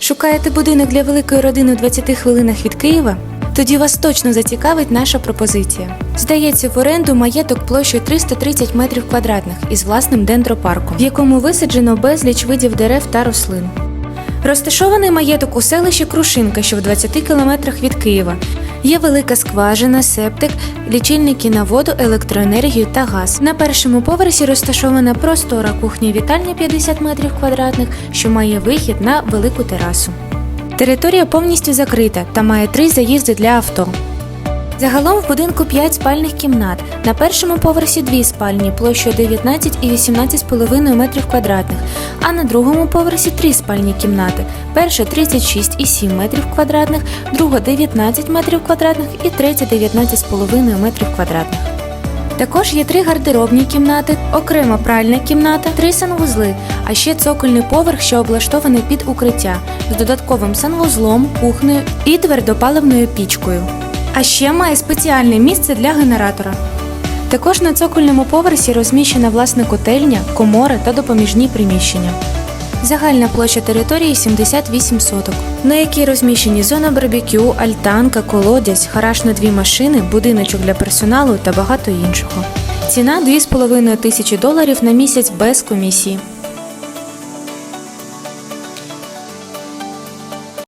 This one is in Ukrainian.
Шукаєте будинок для великої родини у 20 хвилинах від Києва? Тоді вас точно зацікавить наша пропозиція. Здається в оренду маєток площею 330 метрів квадратних із власним дендропарком, в якому висаджено безліч видів дерев та рослин. Розташований маєток у селищі Крушинка, що в 20 кілометрах від Києва. Є велика скважина, септик, лічильники на воду, електроенергію та газ. На першому поверсі розташована простора кухня вітальня 50 метрів квадратних, що має вихід на велику терасу. Територія повністю закрита та має три заїзди для авто. Загалом в будинку 5 спальних кімнат. На першому поверсі дві спальні площею 19 і 18,5 метрів квадратних, а на другому поверсі три спальні кімнати. Перша 36,7 метрів квадратних, друга 19 метрів квадратних і третя 19,5 метрів квадратних. Також є три гардеробні кімнати, окрема пральна кімната, три санвузли, а ще цокольний поверх, що облаштований під укриття з додатковим санвузлом, кухнею і твердопаливною пічкою. А ще має спеціальне місце для генератора. Також на цокольному поверсі розміщена власна котельня, комори та допоміжні приміщення. Загальна площа території 78 соток, на якій розміщені зона барбекю, альтанка, колодязь, гараж на дві машини, будиночок для персоналу та багато іншого. Ціна 2,5 тисячі доларів на місяць без комісії.